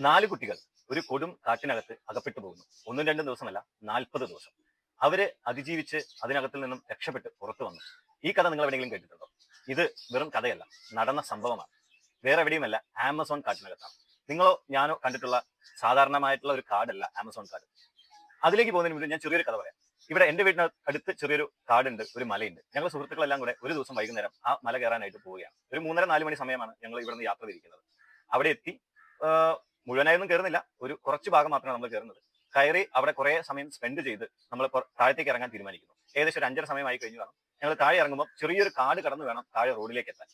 നാല് കുട്ടികൾ ഒരു കൊടും കാറ്റിനകത്ത് അകപ്പെട്ടു പോകുന്നു. ഒന്നും രണ്ടും ദിവസമല്ല നാൽപ്പത് ദിവസം. അവർ അതിജീവിച്ച് അതിനകത്തിൽ നിന്നും രക്ഷപ്പെട്ട് പുറത്തു വന്നു. ഈ കഥ നിങ്ങൾ എവിടെയെങ്കിലും കേട്ടിട്ടുണ്ടോ? ഇത് വെറും കഥയല്ല നടന്ന സംഭവമാണ്. വേറെ എവിടെയുമല്ല ആമസോൺ കാട്ടിനകത്താണ്. നിങ്ങളോ ഞാനോ കണ്ടിട്ടുള്ള സാധാരണമായിട്ടുള്ള ഒരു കാടല്ല ആമസോൺ കാട്. അതിലേക്ക് പോകുന്നതിന് മുമ്പ് ഞാൻ ചെറിയൊരു കഥ പറയാം. ഇവിടെ എന്റെ വീടിന് അടുത്ത് ചെറിയൊരു കാടുണ്ട് ഒരു മലയുണ്ട്. ഞങ്ങൾ സുഹൃത്തുക്കളെല്ലാം കൂടെ ഒരു ദിവസം വൈകുന്നേരം ആ മല കയറാനായിട്ട് പോവുകയാണ്. ഒരു മൂന്നര നാല് മണി സമയമാണ് ഞങ്ങൾ ഇവിടെ നിന്ന് യാത്ര തിരിക്കുന്നത്. അവിടെ എത്തി മുഴുവനായൊന്നും കയറുന്നില്ല ഒരു കുറച്ച് ഭാഗം മാത്രമാണ് നമ്മൾ കയറുന്നത് കയറി അവിടെ കുറെ സമയം സ്പെൻഡ് ചെയ്ത് നമ്മൾ താഴത്തേക്ക് ഇറങ്ങാൻ തീരുമാനിക്കുന്നു. ഏകദേശം ഒരു അഞ്ചര സമയമായി കഴിഞ്ഞു കാണും. ഞങ്ങൾ താഴെ ഇറങ്ങുമ്പോൾ ചെറിയൊരു കാട് കടന്നു വേണം താഴെ റോഡിലേക്ക് എത്താൻ.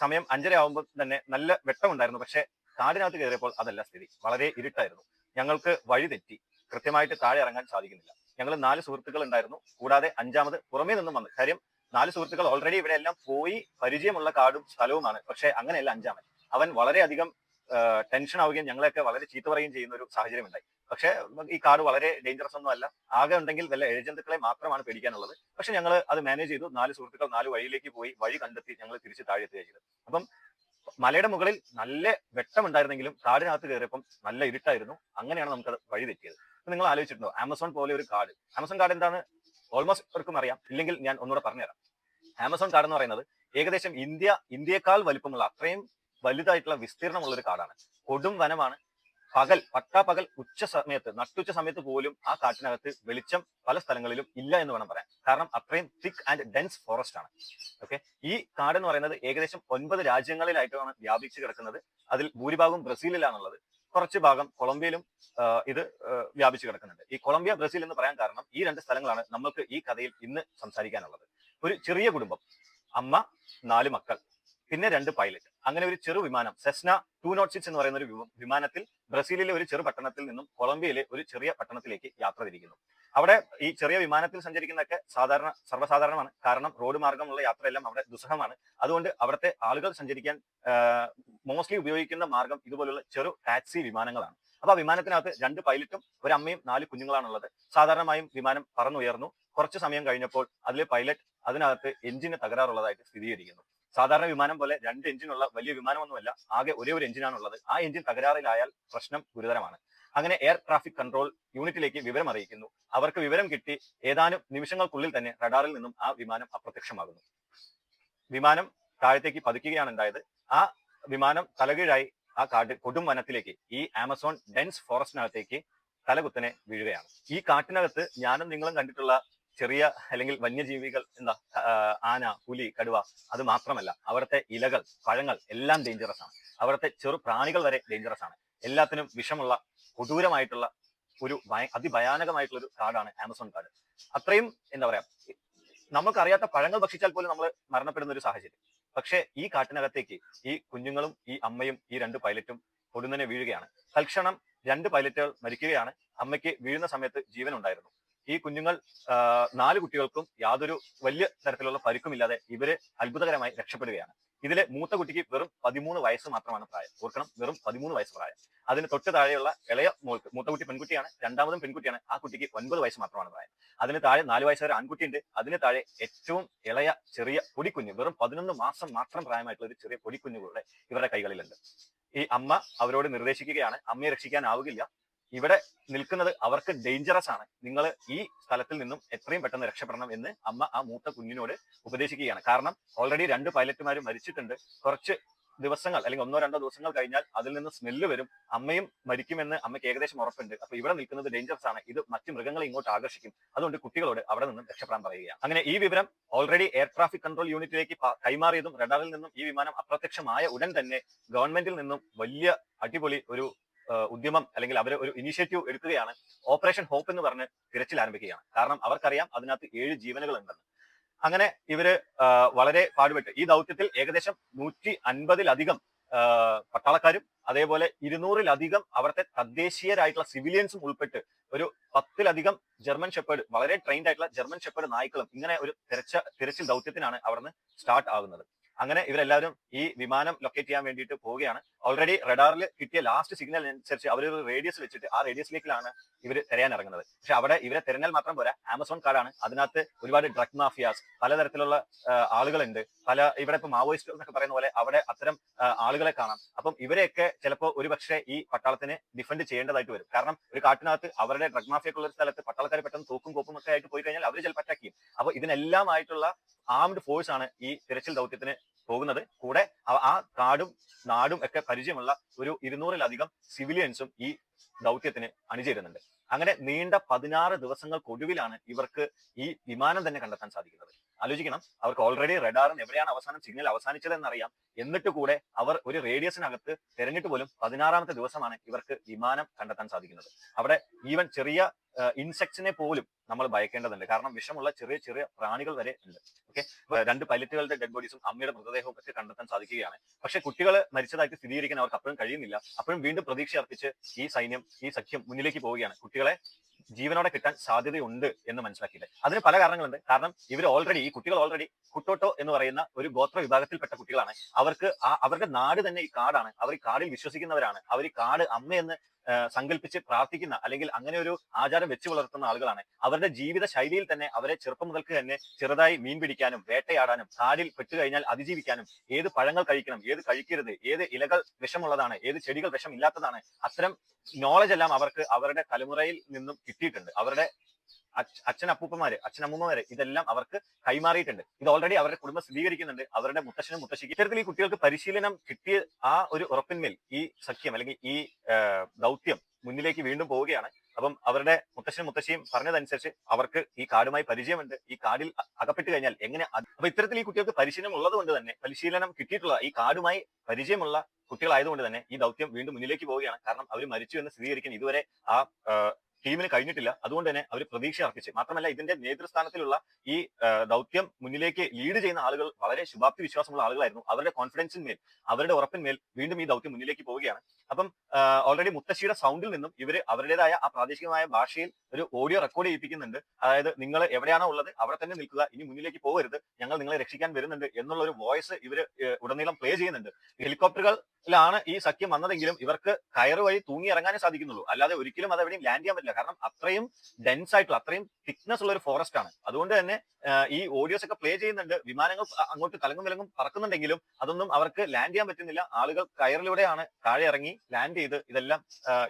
സമയം അഞ്ചര ആകുമ്പോൾ തന്നെ നല്ല വെട്ടമുണ്ടായിരുന്നു പക്ഷേ കാടിനകത്ത് കയറിയപ്പോൾ അതല്ല സ്ഥിതി. വളരെ ഇരുട്ടായിരുന്നു. ഞങ്ങൾക്ക് വഴി തെറ്റി. കൃത്യമായിട്ട് താഴെ ഇറങ്ങാൻ സാധിക്കുന്നില്ല. ഞങ്ങൾ നാല് സുഹൃത്തുക്കൾ ഉണ്ടായിരുന്നു. കൂടാതെ അഞ്ചാമത് പുറമേ നിന്നും വന്നു. കാര്യം നാല് സുഹൃത്തുക്കൾ ഓൾറെഡി ഇവിടെ എല്ലാം പോയി പരിചയമുള്ള കാടും സ്ഥലവുമാണ്. പക്ഷേ അങ്ങനെയല്ല അഞ്ചാമൻ അവൻ വളരെയധികം ടെൻഷൻ ആവുകയും ഞങ്ങളെയൊക്കെ വളരെ ചീത്ത പറയുകയും ചെയ്യുന്ന ഒരു സാഹചര്യം ഉണ്ടായി പക്ഷേ ഈ കാട് വളരെ ഡേഞ്ചറസ് ഒന്നും അല്ല. ആകെ ഉണ്ടെങ്കിൽ വല്ല ഏജന്തുക്കളെ മാത്രമാണ് പേടിക്കാനുള്ളത്. പക്ഷെ ഞങ്ങൾ അത് മാനേജ് ചെയ്തു. നാല് സുഹൃത്തുക്കൾ നാല് വഴിയിലേക്ക് പോയി വഴി കണ്ടെത്തി ഞങ്ങൾ തിരിച്ച് താഴെ എത്തുകയാണ് അപ്പം മലയുടെ മുകളിൽ നല്ല വെട്ടമുണ്ടായിരുന്നെങ്കിലും കാടിനകത്ത് കയറിയപ്പം നല്ല ഇരുട്ടായിരുന്നു. അങ്ങനെയാണ് നമുക്കത് വഴി തെറ്റിയത്. നിങ്ങൾ ആലോചിച്ചിട്ടുണ്ടോ? ആമസോൺ പോലെ ഒരു കാട്. ആമസോൺ കാട് എന്താണ്? ഓൾമോസ്റ്റ് അവർക്കും അറിയാം. ഇല്ലെങ്കിൽ ഞാൻ ഒന്നുകൂടെ പറഞ്ഞുതരാം. ആമസോൺ കാട് എന്ന് പറയുന്നത് ഏകദേശം ഇന്ത്യ ഇന്ത്യയെക്കാൾ വലിപ്പമുള്ള അത്രയും വലുതായിട്ടുള്ള വിസ്തീർണമുള്ള ഒരു കാടാണ്. കൊടും വനമാണ്. പകൽ പട്ടാപ്പകൽ ഉച്ച സമയത്ത് നട്ടുച്ച സമയത്ത് പോലും ആ കാട്ടിനകത്ത് വെളിച്ചം പല സ്ഥലങ്ങളിലും ഇല്ല എന്ന് വേണം പറയാൻ. കാരണം അത്രയും തിക്ക് ആൻഡ് ഡെൻസ് ഫോറസ്റ്റ് ആണ്. ഓക്കെ ഈ കാട് എന്ന് പറയുന്നത് ഏകദേശം ഒൻപത് രാജ്യങ്ങളിലായിട്ടാണ് വ്യാപിച്ചു കിടക്കുന്നത്. അതിൽ ഭൂരിഭാഗം ബ്രസീലിലാണുള്ളത്. കുറച്ച് ഭാഗം കൊളംബിയയിലും ഇത് വ്യാപിച്ചു കിടക്കുന്നുണ്ട്. ഈ കൊളംബിയ ബ്രസീൽ എന്ന് പറയാൻ കാരണം ഈ രണ്ട് സ്ഥലങ്ങളാണ് നമ്മൾക്ക് ഈ കഥയിൽ ഇന്ന് സംസാരിക്കാനുള്ളത്. ഒരു ചെറിയ കുടുംബം. അമ്മ നാല് മക്കൾ. പിന്നെ രണ്ട് പൈലറ്റ്. അങ്ങനെ ഒരു ചെറു വിമാനം സെസ്ന ടു നോട്ട് സിക്സ് എന്ന് പറയുന്ന ഒരു വിമാനത്തിൽ ബ്രസീലിലെ ഒരു ചെറു പട്ടണത്തിൽ നിന്നും കൊളംബിയയിലെ ഒരു ചെറിയ പട്ടണത്തിലേക്ക് യാത്ര തിരിക്കുന്നു. അവിടെ ഈ ചെറിയ വിമാനത്തിൽ സഞ്ചരിക്കുന്നതൊക്കെ സാധാരണ സർവസാധാരണമാണ്. കാരണം റോഡ് മാർഗമുള്ള യാത്രയെല്ലാം അവിടെ ദുസ്സഹമാണ്. അതുകൊണ്ട് അവിടുത്തെ ആളുകൾ സഞ്ചരിക്കാൻ മോസ്റ്റ്ലി ഉപയോഗിക്കുന്ന മാർഗം ഇതുപോലുള്ള ചെറു ടാക്സി വിമാനങ്ങളാണ്. അപ്പൊ ആ വിമാനത്തിനകത്ത് രണ്ട് പൈലറ്റും ഒരു അമ്മയും നാല് കുഞ്ഞുങ്ങളാണുള്ളത്. സാധാരണമായും വിമാനം പറന്നുയർന്നു. കുറച്ച് സമയം കഴിഞ്ഞപ്പോൾ അതിലെ പൈലറ്റ് അതിനകത്ത് എഞ്ചിന് തകരാറുള്ളതായിട്ട് സ്ഥിരീകരിക്കുന്നു. സാധാരണ വിമാനം പോലെ രണ്ട് എഞ്ചിനുള്ള വലിയ വിമാനമൊന്നുമല്ല ആകെ ഒരേ ഒരു എഞ്ചിനാണുള്ളത്. ആ എഞ്ചിൻ തകരാറിലായാൽ പ്രശ്നം ഗുരുതരമാണ്. അങ്ങനെ എയർ ട്രാഫിക് കൺട്രോൾ യൂണിറ്റിലേക്ക് വിവരം അറിയിക്കുന്നു. അവർക്ക് വിവരം കിട്ടി ഏതാനും നിമിഷങ്ങൾക്കുള്ളിൽ തന്നെ റഡാറിൽ നിന്നും ആ വിമാനം അപ്രത്യക്ഷമാകുന്നു. വിമാനം താഴത്തേക്ക് പതുക്കുകയാണ് ഉണ്ടായത്. ആ വിമാനം തലകീഴായി ആ കാട് കൊടും വനത്തിലേക്ക് ഈ ആമസോൺ ഡെൻസ് ഫോറസ്റ്റിനകത്തേക്ക് തലകുത്തനെ വീഴുകയാണ്. ഈ കാട്ടിനകത്ത് ഞാനും നിങ്ങളും കണ്ടിട്ടുള്ള ചെറിയ അല്ലെങ്കിൽ വന്യജീവികൾ എന്താ ആന പുലി കടുവ അത് മാത്രമല്ല അവിടുത്തെ ഇലകൾ പഴങ്ങൾ എല്ലാം ഡേഞ്ചറസ് ആണ്. അവിടുത്തെ ചെറു പ്രാണികൾ വരെ ഡേഞ്ചറസ് ആണ്. എല്ലാത്തിനും വിഷമുള്ള കൊടൂരമായിട്ടുള്ള ഒരു ഭയ അതിഭയാനകമായിട്ടുള്ള ഒരു കാടാണ് ആമസോൺ കാട്. അത്രയും എന്താ പറയാ നമുക്കറിയാത്ത പഴങ്ങൾ ഭക്ഷിച്ചാൽ പോലും നമ്മൾ മരണപ്പെടുന്ന ഒരു സാഹചര്യം. പക്ഷേ ഈ കാട്ടിനകത്തേക്ക് ഈ കുഞ്ഞുങ്ങളും ഈ അമ്മയും ഈ രണ്ട് പൈലറ്റും പൊടുന്നനെ വീഴുകയാണ്. തൽക്ഷണം രണ്ട് പൈലറ്റുകൾ മരിക്കുകയാണ്. അമ്മയ്ക്ക് വീഴുന്ന സമയത്ത് ജീവൻ ഉണ്ടായിരുന്നു ഈ കുഞ്ഞുങ്ങൾ നാല് കുട്ടികൾക്കും യാതൊരു വലിയ തരത്തിലുള്ള പരിക്കുമില്ലാതെ ഇവർ അത്ഭുതകരമായി രക്ഷപ്പെടുകയാണ്. ഇതിലെ മൂത്ത കുട്ടിക്ക് വെറും പതിമൂന്ന് വയസ്സ് മാത്രമാണ് പ്രായം. ഓർക്കണം വെറും പതിമൂന്ന് വയസ്സ് പ്രായം. അതിന് തൊട്ട് താഴെയുള്ള ഇളയ മോൾക്ക് മൂത്ത കുട്ടി പെൺകുട്ടിയാണ് രണ്ടാമതും പെൺകുട്ടിയാണ് ആ കുട്ടിക്ക് ഒൻപത് വയസ്സ് മാത്രമാണ് പ്രായം. അതിന് താഴെ നാല് വയസ്സ് വരെ ആൺകുട്ടിയുണ്ട്. അതിന് താഴെ ഏറ്റവും ഇളയ ചെറിയ പൊടിക്കുഞ്ഞ് വെറും പതിനൊന്ന് മാസം മാത്രം പ്രായമായിട്ടുള്ള ഒരു ചെറിയ പൊടിക്കുഞ്ഞുകളുടെ ഇവരുടെ കൈകളിലുണ്ട്. ഈ അമ്മ അവരോട് നിർദ്ദേശിക്കുകയാണ് അമ്മയെ രക്ഷിക്കാനാവുകയില്ല ഇവിടെ നിൽക്കുന്നത് അവർക്ക് ഡേഞ്ചറസ് ആണ്. നിങ്ങൾ ഈ സ്ഥലത്തിൽ നിന്നും എത്രയും പെട്ടെന്ന് രക്ഷപ്പെടണം എന്ന് അമ്മ ആ മൂത്ത കുഞ്ഞിനോട് ഉപദേശിക്കുകയാണ്. കാരണം ഓൾറെഡി രണ്ട് പൈലറ്റുമാർ മരിച്ചിട്ടുണ്ട്. കുറച്ച് ദിവസങ്ങൾ അല്ലെങ്കിൽ ഒന്നോ രണ്ടോ ദിവസങ്ങൾ കഴിഞ്ഞാൽ അതിൽ നിന്ന് സ്മെല്ല് വരും. അമ്മയും മരിക്കുമെന്ന് അമ്മയ്ക്ക് ഏകദേശം ഉറപ്പുണ്ട്. അപ്പൊ ഇവിടെ നിൽക്കുന്നത് ഡേഞ്ചറസ് ആണ്. ഇത് മറ്റു മൃഗങ്ങളെ ഇങ്ങോട്ട് ആകർഷിക്കും. അതുകൊണ്ട് കുട്ടികളോട് അവിടെ നിന്നും രക്ഷപ്പെടാൻ പറയുകയാണ്. അങ്ങനെ ഈ വിവരം ഓൾറെഡി എയർ ട്രാഫിക് കൺട്രോൾ യൂണിറ്റിലേക്ക് കൈമാറിയതും റഡാറിൽ നിന്നും ഈ വിമാനം അപ്രത്യക്ഷമായ ഉടൻ തന്നെ ഗവൺമെന്റിൽ നിന്നും വലിയ അടിപൊളി ഒരു ഉദ്യമം അല്ലെങ്കിൽ അവർ ഒരു ഇനിഷ്യേറ്റീവ് എടുക്കുകയാണ്. ഓപ്പറേഷൻ ഹോപ്പ് എന്ന് പറഞ്ഞ് തിരച്ചിൽ ആരംഭിക്കുകയാണ്. കാരണം അവർക്കറിയാം അതിനകത്ത് ഏഴ് ജീവനുകൾ ഉണ്ടെന്ന് അങ്ങനെ ഇവർ വളരെ പാടുപെട്ട്. ഈ ദൗത്യത്തിൽ ഏകദേശം നൂറ്റി അൻപതിലധികം പട്ടാളക്കാരും അതേപോലെ ഇരുന്നൂറിലധികം അവിടുത്തെ തദ്ദേശീയരായിട്ടുള്ള സിവിലിയൻസും ഉൾപ്പെട്ട് ഒരു പത്തിലധികം ജർമ്മൻ ഷെപ്പേഡ് വളരെ ട്രെയിൻഡ് ആയിട്ടുള്ള ജർമ്മൻ ഷെപ്പേഡ് നായ്ക്കളും ഇങ്ങനെ ഒരു തിരച്ച തിരച്ചിൽ ദൗത്യത്തിനാണ് അവിടുന്ന് സ്റ്റാർട്ട് ആകുന്നത്. അങ്ങനെ ഇവരെല്ലാവരും ഈ വിമാനം ലൊക്കേറ്റ് ചെയ്യാൻ വേണ്ടിയിട്ട് പോവുകയാണ്. ഓൾറെഡി റഡാറിൽ കിട്ടിയ ലാസ്റ്റ് സിഗ്നൽ അനുസരിച്ച് അവർ ഒരു റേഡിയസ് വെച്ചിട്ട് ആ റേഡിയസിലേക്കാണ് ഇവർ തിരയാൻ ഇറങ്ങുന്നത്. പക്ഷെ അവിടെ ഇവരെ തിരഞ്ഞാൽ മാത്രം പോരാ. ആമസോൺ കാർഡാണ് അതിനകത്ത് ഒരുപാട് ഡ്രഗ് മാഫിയാസ് പലതരത്തിലുള്ള ആളുകളുണ്ട്. പല ഇവിടെ ഇപ്പൊ മാവോയിസ്റ്റ് എന്നൊക്കെ പറയുന്ന പോലെ അവിടെ അത്തരം ആളുകളെ കാണാം. അപ്പം ഇവരെയൊക്കെ ചിലപ്പോൾ ഒരുപക്ഷെ ഈ പട്ടാളത്തിന് ഡിഫെൻഡ് ചെയ്യേണ്ടതായിട്ട് വരും. കാരണം ഒരു കാട്ടിനകത്ത് അവരുടെ ഡ്രഗ് മാഫിയൊക്കെ ഒരു സ്ഥലത്ത് പട്ടാളക്കാർ പെട്ടെന്ന് തൂക്കും കോപ്പും ഒക്കെ ആയിട്ട് പോയി കഴിഞ്ഞാൽ അവർ ചിലപ്പോൾ അറ്റാക്ക് ചെയ്യും. അപ്പൊ ഇതിനെല്ലാം ആയിട്ടുള്ള ആംഡ് ഫോഴ്സ് ആണ് ഈ തിരച്ചിൽ ദൗത്യത്തിന് പോകുന്നത്. കൂടെ ആ- കാടും നാടും ഒക്കെ പരിചയമുള്ള ഒരു ഇരുന്നൂറിലധികം സിവിലിയൻസും ഈ ദൗത്യത്തിന് അണിചേരുന്നുണ്ട്. അങ്ങനെ നീണ്ട പതിനാറ് ദിവസങ്ങൾക്കൊടുവിലാണ് ഇവർക്ക് ഈ വിമാനം തന്നെ കണ്ടെത്താൻ സാധിക്കുന്നത്. ആലോചിക്കണം. അവർക്ക് ഓൾറെഡി റഡാറിന് എവിടെയാണ് അവസാനം സിഗ്നൽ അവസാനിച്ചതെന്ന് അറിയാം എന്നിട്ട് കൂടെ അവർ ഒരു റേഡിയസിനകത്ത് തെരഞ്ഞിട്ട് പോലും പതിനാറാമത്തെ ദിവസമാണ് ഇവർക്ക് വിമാനം കണ്ടെത്താൻ സാധിക്കുന്നത്. അവിടെ ഈവൻ ചെറിയ ഇൻസെക്ട്സിനെ പോലും നമ്മൾ ഭയക്കേണ്ടതുണ്ട്. കാരണം വിഷമുള്ള ചെറിയ ചെറിയ പ്രാണികൾ വരെ ഉണ്ട്. ഓക്കെ രണ്ട് പൈലറ്റുകളുടെ ഡെഡ് ബോഡീസും അമ്മയുടെ മൃതദേഹവും ഒക്കെ കണ്ടെത്താൻ സാധിക്കുകയാണ്. പക്ഷെ കുട്ടികൾ മരിച്ചതായിട്ട് സ്ഥിരീകരിക്കാൻ അവർക്ക് അപ്പോഴും കഴിയുന്നില്ല. അപ്പോഴും വീണ്ടും പ്രതീക്ഷ അർപ്പിച്ച് ഈ സൈന്യം ഈ സഖ്യം മുന്നിലേക്ക് പോവുകയാണ്. കുട്ടികളെ ജീവനോടെ കിട്ടാൻ സാധ്യതയുണ്ട് എന്ന് മനസ്സിലാക്കിയില്ല? അതിന് പല കാരണങ്ങളുണ്ട്. കാരണം ഇവർ ഓൾറെഡി ഈ കുട്ടികൾ ഓൾറെഡി കുട്ടോട്ടോ എന്ന് പറയുന്ന ഒരു ഗോത്ര വിഭാഗത്തിൽപ്പെട്ട കുട്ടികളാണ്. അവർക്ക് ആ അവരുടെ നാട് തന്നെ ഈ കാടാണ്. അവർ ഈ കാടിൽ വിശ്വസിക്കുന്നവരാണ്. അവർ ഈ കാട് അമ്മയെന്ന് സങ്കല്പിച്ച് പ്രാർത്ഥിക്കുന്ന അല്ലെങ്കിൽ അങ്ങനെ ഒരു ആചാരം വെച്ച് പുലർത്തുന്ന ആളുകളാണ്. അവരുടെ ജീവിത ശൈലിയിൽ തന്നെ അവരെ ചെറുപ്പം മുതൽക്ക് തന്നെ ചെറുതായി മീൻ പിടിക്കാനും വേട്ടയാടാനും കാടിൽ പെട്ടുകഴിഞ്ഞാൽ അതിജീവിക്കാനും ഏത് പഴങ്ങൾ കഴിക്കണം ഏത് കഴിക്കരുത് ഏത് ഇലകൾ വിഷമുള്ളതാണ് ഏത് ചെടികൾ വിഷമില്ലാത്തതാണ് അത്തരം നോളജ് എല്ലാം അവർക്ക് അവരുടെ തലമുറയിൽ നിന്നും കിട്ടിയിട്ടുണ്ട്. അവരുടെ അച്ഛൻ അപ്പൂപ്പന്മാര് അച്ഛനമ്മൂമ്മമാര് ഇതെല്ലാം അവർക്ക് കൈമാറിയിട്ടുണ്ട്. ഇത് ഓൾറെഡി അവരുടെ കുടുംബം സ്ഥിരീകരിക്കുന്നുണ്ട്. അവരുടെ മുത്തശ്ശനും മുത്തശ്ശിക്ക് ഇത്തരത്തിൽ ഈ കുട്ടികൾക്ക് പരിശീലനം കിട്ടിയ ആ ഒരു ഉറപ്പിന്മേൽ ഈ സഖ്യം അല്ലെങ്കിൽ ഈ ദൗത്യം മുന്നിലേക്ക് വീണ്ടും പോവുകയാണ്. അപ്പം അവരുടെ മുത്തശ്ശനും മുത്തശ്ശിയും പറഞ്ഞതനുസരിച്ച് അവർക്ക് ഈ കാടുമായി പരിചയമുണ്ട്. ഈ കാടിൽ അകപ്പെട്ട് കഴിഞ്ഞാൽ എങ്ങനെ അപ്പൊ ഇത്തരത്തിൽ ഈ കുട്ടികൾക്ക് പരിശീലനം ഉള്ളത് കൊണ്ട് തന്നെ പരിശീലനം കിട്ടിയിട്ടുള്ള ഈ കാടുമായി പരിചയമുള്ള കുട്ടികളായതുകൊണ്ട് തന്നെ ഈ ദൗത്യം വീണ്ടും മുന്നിലേക്ക് പോവുകയാണ്. കാരണം അവർ മരിച്ചു എന്ന് സ്ഥിരീകരിക്കുന്ന. ഇതുവരെ ആ, ടീമിന് കഴിഞ്ഞിട്ടില്ല. അതുകൊണ്ട് തന്നെ അവർ പ്രതീക്ഷ അർപ്പിച്ച്. മാത്രമല്ല ഇതിന്റെ നേതൃസ്ഥാനത്തിലുള്ള ഈ ദൗത്യം മുന്നിലേക്ക് ലീഡ് ചെയ്യുന്ന ആളുകൾ വളരെ ശുഭാപ്തി വിശ്വാസമുള്ള ആളുകളായിരുന്നു. അവരുടെ കോൺഫിഡൻസിന്മേൽ അവരുടെ ഉറപ്പിന്മേൽ വീണ്ടും ഈ ദൗത്യം മുന്നിലേക്ക് പോവുകയാണ്. അപ്പം ഓൾറെഡി മുത്തശ്ശിയുടെ സൗണ്ടിൽ നിന്നും ഇവർ അവരുടേതായ ആ പ്രാദേശികമായ ഭാഷയിൽ ഒരു ഓഡിയോ റെക്കോർഡ് ചെയ്യിപ്പിക്കുന്നുണ്ട്. അതായത് നിങ്ങൾ എവിടെയാണോ ഉള്ളത് അവിടെ തന്നെ നിൽക്കുക. ഇനി മുന്നിലേക്ക് പോകരുത്. ഞങ്ങൾ നിങ്ങളെ രക്ഷിക്കാൻ വരുന്നുണ്ട്. എന്നുള്ള ഒരു വോയിസ് ഇവർ ഉടനീളം പ്ലേ ചെയ്യുന്നുണ്ട്. ഹെലികോപ്റ്ററുകളിലാണ് ഈ സഖ്യം വന്നതെങ്കിലും ഇവർക്ക് കയറ് വഴി തൂങ്ങി ഇറങ്ങാനേ സാധിക്കുന്നുള്ളൂ. അല്ലാതെ ഒരിക്കലും അത് എവിടെയും ലാൻഡ് ചെയ്യാൻ പറ്റില്ല. കാരണം അത്രയും ഡെൻസ് ആയിട്ടുള്ള അത്രയും തിക്നെസ് ഉള്ള ഒരു ഫോറസ്റ്റ് ആണ്. അതുകൊണ്ട് തന്നെ ഈ ഓഡിയോസ് ഒക്കെ പ്ലേ ചെയ്യുന്നുണ്ട്. വിമാനങ്ങൾ അങ്ങോട്ട് കലങ്ങും വിലങ്ങും പറക്കുന്നുണ്ടെങ്കിലും അതൊന്നും അവർക്ക് ലാൻഡ് ചെയ്യാൻ പറ്റുന്നില്ല. ആളുകൾ കയറിലൂടെയാണ് താഴെ ഇറങ്ങി ലാൻഡ് ചെയ്ത് ഇതെല്ലാം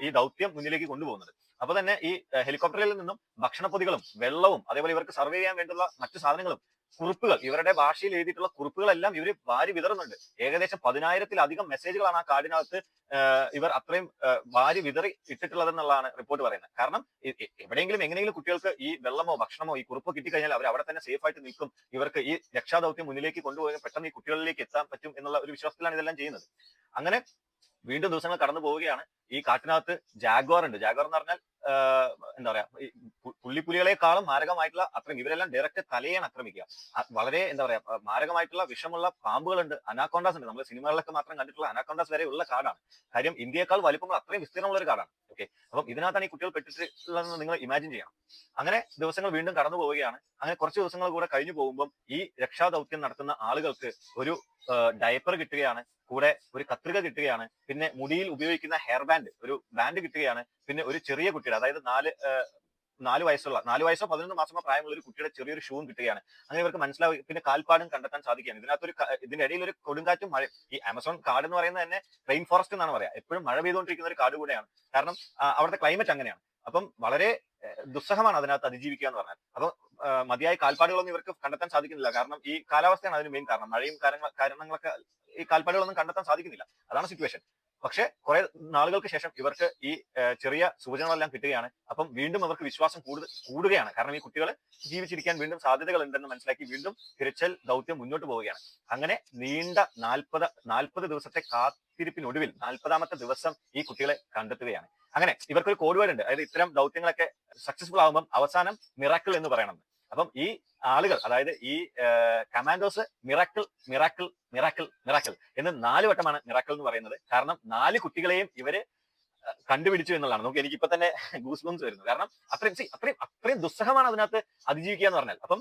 ഈ ദൗത്യം മുന്നിലേക്ക് കൊണ്ടുപോകുന്നത്. അപ്പൊ തന്നെ ഈ ഹെലികോപ്റ്ററിൽ നിന്നും ഭക്ഷണപ്പൊതികളും വെള്ളവും അതേപോലെ ഇവർക്ക് സർവേ ചെയ്യാൻ വേണ്ടുള്ള മറ്റു സാധനങ്ങളും കുറിപ്പുകൾ ഇവരുടെ ഭാഷയിൽ എഴുതിയിട്ടുള്ള കുറിപ്പുകളെല്ലാം ഇവർ വാരി വിതറുന്നുണ്ട്. ഏകദേശം പതിനായിരത്തിലധികം മെസ്സേജുകളാണ് ആ കാർഡിനകത്ത് ഇവർ അത്രയും വാരി വിതറി ഇട്ടിട്ടുള്ളതെന്നുള്ളതാണ് റിപ്പോർട്ട് പറയുന്നത്. കാരണം എവിടെയെങ്കിലും എങ്ങനെയെങ്കിലും കുട്ടികൾക്ക് ഈ വെള്ളമോ ഭക്ഷണമോ ഈ കുറിപ്പ് കിട്ടിക്കഴിഞ്ഞാൽ അവർ അവിടെ തന്നെ സേഫ് ആയിട്ട് നിൽക്കും. ഇവർക്ക് ഈ രക്ഷാദൗത്യം മുന്നിലേക്ക് കൊണ്ടുപോയി പെട്ടെന്ന് ഈ കുട്ടികളിലേക്ക് എത്താൻ പറ്റും എന്നുള്ള ഒരു വിശ്വാസത്തിലാണ് ഇതെല്ലാം ചെയ്യുന്നത്. അങ്ങനെ വീണ്ടും ദിവസങ്ങൾ കടന്നു പോവുകയാണ്. ഈ കാട്ടിനകത്ത് ജാഗ്വാർ ഉണ്ട്. ജാഗ്വാർ എന്ന് പറഞ്ഞാൽ എന്താ പറയാ പുള്ളിപ്പുലികളെക്കാളും മാരകമായിട്ടുള്ള അത്രയും ഇവരെല്ലാം ഡയറക്റ്റ് തലയാണ് ആക്രമിക്കുക. വളരെ എന്താ പറയാ മാരകമായിട്ടുള്ള വിഷമുള്ള പാമ്പുകളുണ്ട്. അനാക്കോണ്ടാസ് ഉണ്ട്. നമ്മൾ സിനിമകളിലൊക്കെ മാത്രം കണ്ടിട്ടുള്ള അനാക്കോണ്ടാസ് വരെ ഉള്ള കാടാണ്. കാര്യം ഇന്ത്യയെക്കാൾ വലിപ്പമുള്ള അത്രയും വിസ്തീർണമുള്ള ഒരു കാടാണ്. ഓക്കെ അപ്പം ഇതിനകത്താണ് ഈ കുട്ടികൾ പെട്ടിട്ടുള്ളതെന്ന് നിങ്ങൾ ഇമാജിൻ ചെയ്യണം. അങ്ങനെ ദിവസങ്ങൾ വീണ്ടും കടന്നു പോവുകയാണ്. അങ്ങനെ കുറച്ച് ദിവസങ്ങൾ കൂടെ കഴിഞ്ഞു പോകുമ്പോൾ ഈ രക്ഷാദൗത്യം നടത്തുന്ന ആളുകൾക്ക് ഒരു ഡയപ്പർ കിട്ടുകയാണ്. കൂടെ ഒരു കത്രിക കിട്ടുകയാണ്. പിന്നെ മുടിയിൽ ഉപയോഗിക്കുന്ന ഹെയർ ബാൻഡ് ഒരു ബാൻഡ് കിട്ടുകയാണ്. പിന്നെ ഒരു ചെറിയ കുട്ടിയുടെ അതായത് നാല് നാല് വയസ്സുള്ള നാല് വയസ്സോ പതിനൊന്ന് മാസമോ പ്രായമുള്ള ഒരു കുട്ടിയുടെ ചെറിയൊരു ഷൂവും കിട്ടുകയാണ്. അങ്ങനെ ഇവർക്ക് മനസ്സിലാവും പിന്നെ കാൽപ്പാടും കണ്ടെത്താൻ സാധിക്കുകയാണ്. ഇതിനകത്ത് ഒരു ഇതിന്റെ ഇടയിൽ ഒരു കൊടുങ്കാറ്റും മഴ ഈ ആമസോൺ കാട് എന്ന് പറയുന്നത് തന്നെ റെയിൻ ഫോറസ്റ്റ് എന്നാണ് പറയാ. എപ്പോഴും മഴ പെയ്തുകൊണ്ടിരിക്കുന്ന ഒരു കാട് കൂടെയാണ്. കാരണം അവിടുത്തെ ക്ലൈമറ്റ് അങ്ങനെയാണ്. അപ്പം വളരെ ദുസ്സഹമാണ് അതിനകത്ത് അതിജീവിക്കുക എന്ന് പറഞ്ഞാൽ. അപ്പം മതിയായ കാൽപ്പാടുകളൊന്നും ഇവർക്ക് കണ്ടെത്താൻ സാധിക്കുന്നില്ല. കാരണം ഈ കാലാവസ്ഥയാണ് അതിന് മെയിൻ കാരണം. മഴയും കാരണങ്ങളൊക്കെ ഈ കാൽപ്പാടുകളൊന്നും കണ്ടെത്താൻ സാധിക്കുന്നില്ല. അതാണ് സിറ്റുവേഷൻ പക്ഷെ കുറെ നാളുകൾക്ക് ശേഷം ഇവർക്ക് ഈ ചെറിയ സൂചനകളെല്ലാം കിട്ടുകയാണ്. അപ്പം വീണ്ടും അവർക്ക് വിശ്വാസം കൂടുതൽ കൂടുകയാണ്. കാരണം ഈ കുട്ടികൾ ജീവിച്ചിരിക്കാൻ വീണ്ടും സാധ്യതകൾ ഉണ്ടെന്ന് മനസ്സിലാക്കി വീണ്ടും തിരച്ചൽ ദൗത്യം മുന്നോട്ട് പോവുകയാണ്. അങ്ങനെ നീണ്ട നാൽപ്പത് നാൽപ്പത് ദിവസത്തെ കാത്തിരിപ്പിനൊടുവിൽ നാൽപ്പതാമത്തെ ദിവസം ഈ കുട്ടികളെ കണ്ടെത്തുകയാണ്. അങ്ങനെ ഇവർക്കൊരു കോഡ് വേർഡ് ഉണ്ട്. അതായത് ഇത്തരം ദൗത്യങ്ങളൊക്കെ സക്സസ്ഫുൾ ആകുമ്പോൾ അവസാനം മിറാക്കിൾ എന്ന് പറയണം. അപ്പം ഈ ആളുകൾ അതായത് ഈ commandos miracle miracle miracle miracle എന്ന് നാല് വട്ടമാണ് മിറാക്കിൾ എന്ന് പറയുന്നത്. കാരണം നാല് കുട്ടികളെയും ഇവർ കണ്ടുപിടിച്ചു എന്നുള്ളതാണ്. നമുക്ക് എനിക്ക് ഇപ്പൊ തന്നെ ഗൂസ് ബംസ് വരുന്നു. കാരണം അത്രയും അത്രയും അത്രയും ദുസ്സഹമാണ് അതിനകത്ത് അതിജീവിക്കുക എന്ന് പറഞ്ഞാൽ. അപ്പം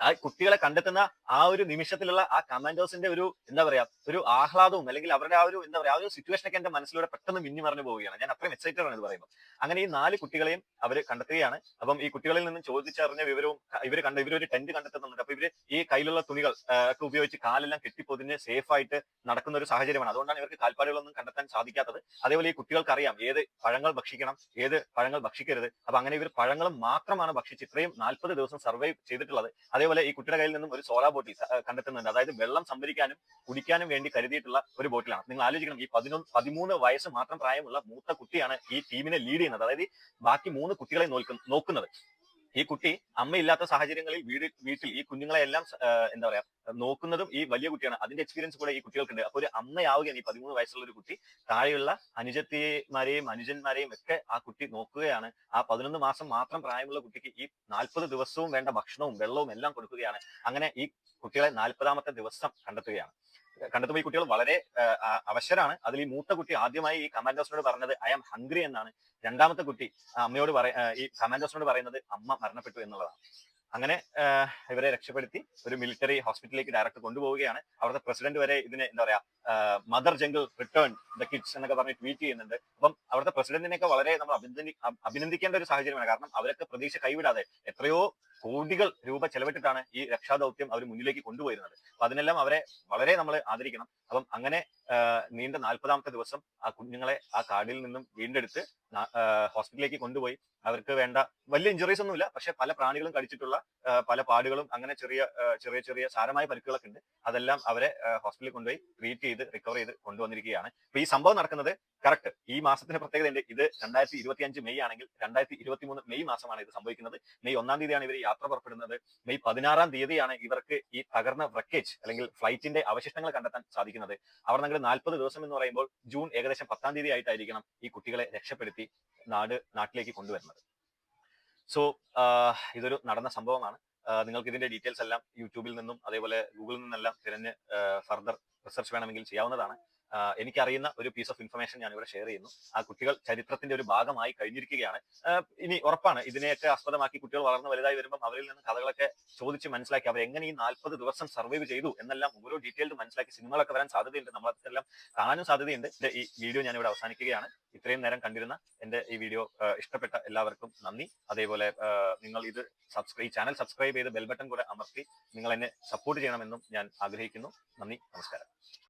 ആ കുട്ടികളെ കണ്ടെത്തുന്ന ആ ഒരു നിമിഷത്തിലുള്ള ആ കമാൻഡോസിന്റെ ഒരു എന്താ പറയാ ഒരു ആഹ്ലാദവും അല്ലെങ്കിൽ അവരുടെ ആ ഒരു എന്താ പറയാ ആ ഒരു സിറ്റുവേഷൻ ഒക്കെ എന്റെ മനസ്സിലൂടെ പെട്ടെന്ന് മിന്നി മറിഞ്ഞു പോവുകയാണ്. ഞാൻ അത്രയും എക്സൈറ്റഡ് ആണ് ഇത് പറയുമ്പോൾ അങ്ങനെ ഈ നാല് കുട്ടികളെയും അവർ കണ്ടെത്തുകയാണ്. അപ്പം ഈ കുട്ടികളിൽ നിന്നും ചോദിച്ചറിഞ്ഞ വിവരവും ഇവർ കണ്ട ഇവരൊരു ടെന്റ് കണ്ടെത്തുന്നുണ്ട്. അപ്പൊ ഇവർ ഈ കയ്യിലുള്ള തുണികൾ ഒക്കെ ഉപയോഗിച്ച് കാലെല്ലാം കെട്ടിപ്പൊതിഞ്ഞ് സേഫ് ആയിട്ട് നടക്കുന്ന ഒരു സാഹചര്യമാണ്. അതുകൊണ്ടാണ് ഇവർക്ക് കാൽപ്പാടുകളൊന്നും കണ്ടെത്താൻ സാധിക്കാത്തത്. അതേപോലെ ഈ കുട്ടികൾക്ക് അറിയാം ഏത് പഴങ്ങൾ ഭക്ഷിക്കണം ഏത് പഴങ്ങൾ ഭക്ഷിക്കരുത്. അപ്പൊ അങ്ങനെ ഇവർ പഴങ്ങളും മാത്രമാണ് ഭക്ഷിച്ച് ഇത്രയും നാൽപ്പത് ദിവസം സർവൈവ് ചെയ്തിട്ടുള്ളത്. അതേപോലെ ഈ കുട്ടിയുടെ കയ്യിൽ നിന്നും ഒരു സോളാ ബോട്ടിൽ കണ്ടെത്തുന്നുണ്ട്. അതായത് വെള്ളം സംഭരിക്കാനും കുടിക്കാനും വേണ്ടി കരുതിയിട്ടുള്ള ഒരു ബോട്ടിലാണ് നിങ്ങൾ ആലോചിക്കണം ഈ പതിനൊന്ന് പതിമൂന്ന് വയസ്സ് മാത്രം പ്രായമുള്ള മൂത്ത കുട്ടിയാണ് ഈ ടീമിനെ ലീഡ് ചെയ്യുന്നത്. അതായത് ബാക്കി മൂന്ന് കുട്ടികളെ നോക്കുന്നത്. ഈ കുട്ടി അമ്മയില്ലാത്ത സാഹചര്യങ്ങളിൽ വീട് വീട്ടിൽ ഈ കുഞ്ഞുങ്ങളെ എല്ലാം എന്താ പറയാ നോക്കുന്നതും ഈ വലിയ കുട്ടിയാണ്. അതിന്റെ എക്സ്പീരിയൻസ് കൂടെ ഈ കുട്ടികൾക്കുണ്ട്. അപ്പൊ ഒരു അമ്മയാവുകയാണ് ഈ പതിമൂന്ന് വയസ്സുള്ള ഒരു കുട്ടി. താഴെയുള്ള അനുജത്തിമാരെയും അനുജന്മാരെയും ഒക്കെ ആ കുട്ടി നോക്കുകയാണ്. ആ പതിനൊന്ന് മാസം മാത്രം പ്രായമുള്ള കുട്ടിക്ക് ഈ നാൽപ്പത് ദിവസവും വേണ്ട ഭക്ഷണവും വെള്ളവും എല്ലാം കൊടുക്കുകയാണ്. അങ്ങനെ ഈ കുട്ടികളെ നാൽപ്പതാമത്തെ ദിവസം കണ്ടെത്തുകയാണ്. കണ്ടെത്തുമ്പോൾ ഈ കുട്ടികൾ വളരെ അവശരാണ്. അതിൽ ഈ മൂത്ത കുട്ടി ആദ്യമായി ഈ കമാൻഡോസിനോട് പറഞ്ഞത് ഐ ആം ഹംഗ്രി എന്നാണ്. രണ്ടാമത്തെ കുട്ടി അമ്മയോട് പറ ഈ ഈ കമാൻഡോസിനോട് പറയുന്നത് അമ്മ മരണപ്പെട്ടു എന്നുള്ളതാണ്. അങ്ങനെ ഇവരെ രക്ഷപ്പെടുത്തി ഒരു മിലിറ്ററി ഹോസ്പിറ്റലിലേക്ക് ഡയറക്റ്റ് കൊണ്ടുപോവുകയാണ്. അവിടുത്തെ പ്രസിഡന്റ് വരെ ഇതിനെ എന്താ പറയാ mother jungle return the kids എന്നൊക്കെ പറഞ്ഞ് ട്വീറ്റ് ചെയ്യുന്നുണ്ട്. അപ്പം അവിടുത്തെ പ്രസിഡന്റിനെയൊക്കെ വളരെ നമ്മൾ അഭിനന്ദി അഭിനന്ദിക്കേണ്ട ഒരു സാഹചര്യമാണ്. കാരണം അവരൊക്കെ പ്രതീക്ഷ കൈവിടാതെ എത്രയോ കോടികൾ രൂപ ചെലവിട്ടിട്ടാണ് ഈ രക്ഷാദൗത്യം അവർ മുന്നിലേക്ക് കൊണ്ടുപോയിരുന്നത്. അപ്പൊ അതിനെല്ലാം അവരെ വളരെ നമ്മൾ ആദരിക്കണം. അപ്പം അങ്ങനെ നീണ്ട നാൽപ്പതാമത്തെ ദിവസം ആ കുഞ്ഞുങ്ങളെ ആ കാടിൽ നിന്നും വീണ്ടെടുത്ത് ഹോസ്പിറ്റലിലേക്ക് കൊണ്ടുപോയി. അവർക്ക് വേണ്ട വലിയ ഇഞ്ചുറീസ് ഒന്നുമില്ല. പക്ഷെ പല പ്രാണികളും കടിച്ചിട്ടുള്ള പല പാടുകളും അങ്ങനെ ചെറിയ ചെറിയ ചെറിയ സാരമായ പരിക്കുകളൊക്കെ ഉണ്ട്. അതെല്ലാം അവരെ ഹോസ്പിറ്റലിൽ കൊണ്ടുപോയി ട്രീറ്റ് ചെയ്ത് റിക്കവർ ചെയ്ത് കൊണ്ടുവന്നിരിക്കുകയാണ്. അപ്പൊ ഈ സംഭവം നടക്കുന്നത് കറക്റ്റ് ഈ മാസത്തിന്റെ പ്രത്യേകത ഉണ്ട് ഇത് രണ്ടായിരത്തി ഇരുപത്തി അഞ്ച് മെയ് ആണെങ്കിൽ രണ്ടായിരത്തി ഇരുപത്തി മൂന്ന് മെയ് മാസമാണ് ഇത് സംഭവിക്കുന്നത്. മെയ് ഒന്നാം തീയതിയാണ് ഇവർ യാത്ര പുറപ്പെടുന്നത് മെയ് പതിനാറാം തീയതിയാണ് ഇവർക്ക് ഈ തകർന്ന വ്രക്കേജ് അല്ലെങ്കിൽ ഫ്ലൈറ്റിന്റെ അവശിഷ്ടങ്ങൾ കണ്ടെത്താൻ സാധിക്കുന്നത്. അവർ നിങ്ങൾ നാൽപ്പത് ദിവസം എന്ന് പറയുമ്പോൾ ജൂൺ ഏകദേശം പത്താം തീയതി ആയിട്ടായിരിക്കണം ഈ കുട്ടികളെ രക്ഷപ്പെടുത്തി നാട് നാട്ടിലേക്ക് കൊണ്ടുവരുന്നത്. സോ ഇതൊരു നടന്ന സംഭവമാണ്. നിങ്ങൾക്ക് ഇതിന്റെ ഡീറ്റെയിൽസ് എല്ലാം യൂട്യൂബിൽ നിന്നും അതേപോലെ ഗൂഗിളിൽ നിന്നെല്ലാം തിരഞ്ഞ് ഫർദർ റിസർച്ച് വേണമെങ്കിൽ ചെയ്യാവുന്നതാണ്. എനിക്കറിയുന്ന ഒരു പീസ് ഓഫ് ഇൻഫർമേഷൻ ഞാൻ ഇവിടെ ഷെയർ ചെയ്യുന്നു. ആ കുട്ടികൾ ചരിത്രത്തിന്റെ ഒരു ഭാഗമായി കഴിഞ്ഞിരിക്കുകയാണ്. ഇനി ഉറപ്പാണ് ഇതിനെയൊക്കെ ആസ്പദമാക്കി കുട്ടികൾ വളർന്ന് വലുതായി വരുമ്പോൾ അവരിൽ നിന്ന് കഥകളൊക്കെ ചോദിച്ച് മനസ്സിലാക്കി അവർ എങ്ങനെ ഈ നാൽപ്പത് ദിവസം സർവൈവ് ചെയ്തു എന്നെല്ലാം ഓരോ ഡീറ്റെയിൽഡ് മനസ്സിലാക്കി സിനിമകളൊക്കെ വരാൻ സാധ്യതയുണ്ട്. നമ്മൾ അതെല്ലാം കാണാനും സാധ്യതയുണ്ട്. ഈ വീഡിയോ ഞാൻ ഇവിടെ അവസാനിക്കുകയാണ്. ഇത്രയും നേരം കണ്ടിരുന്ന എന്റെ ഈ വീഡിയോ ഇഷ്ടപ്പെട്ട എല്ലാവർക്കും നന്ദി. അതേപോലെ നിങ്ങൾ ഇത് സബ്സ്ക്രൈബ് ചാനൽ സബ്സ്ക്രൈബ് ചെയ്ത് ബെൽ ബട്ടൺ കൂടെ അമർത്തി നിങ്ങൾ എന്നെ സപ്പോർട്ട് ചെയ്യണമെന്നും ഞാൻ ആഗ്രഹിക്കുന്നു. നന്ദി. നമസ്കാരം.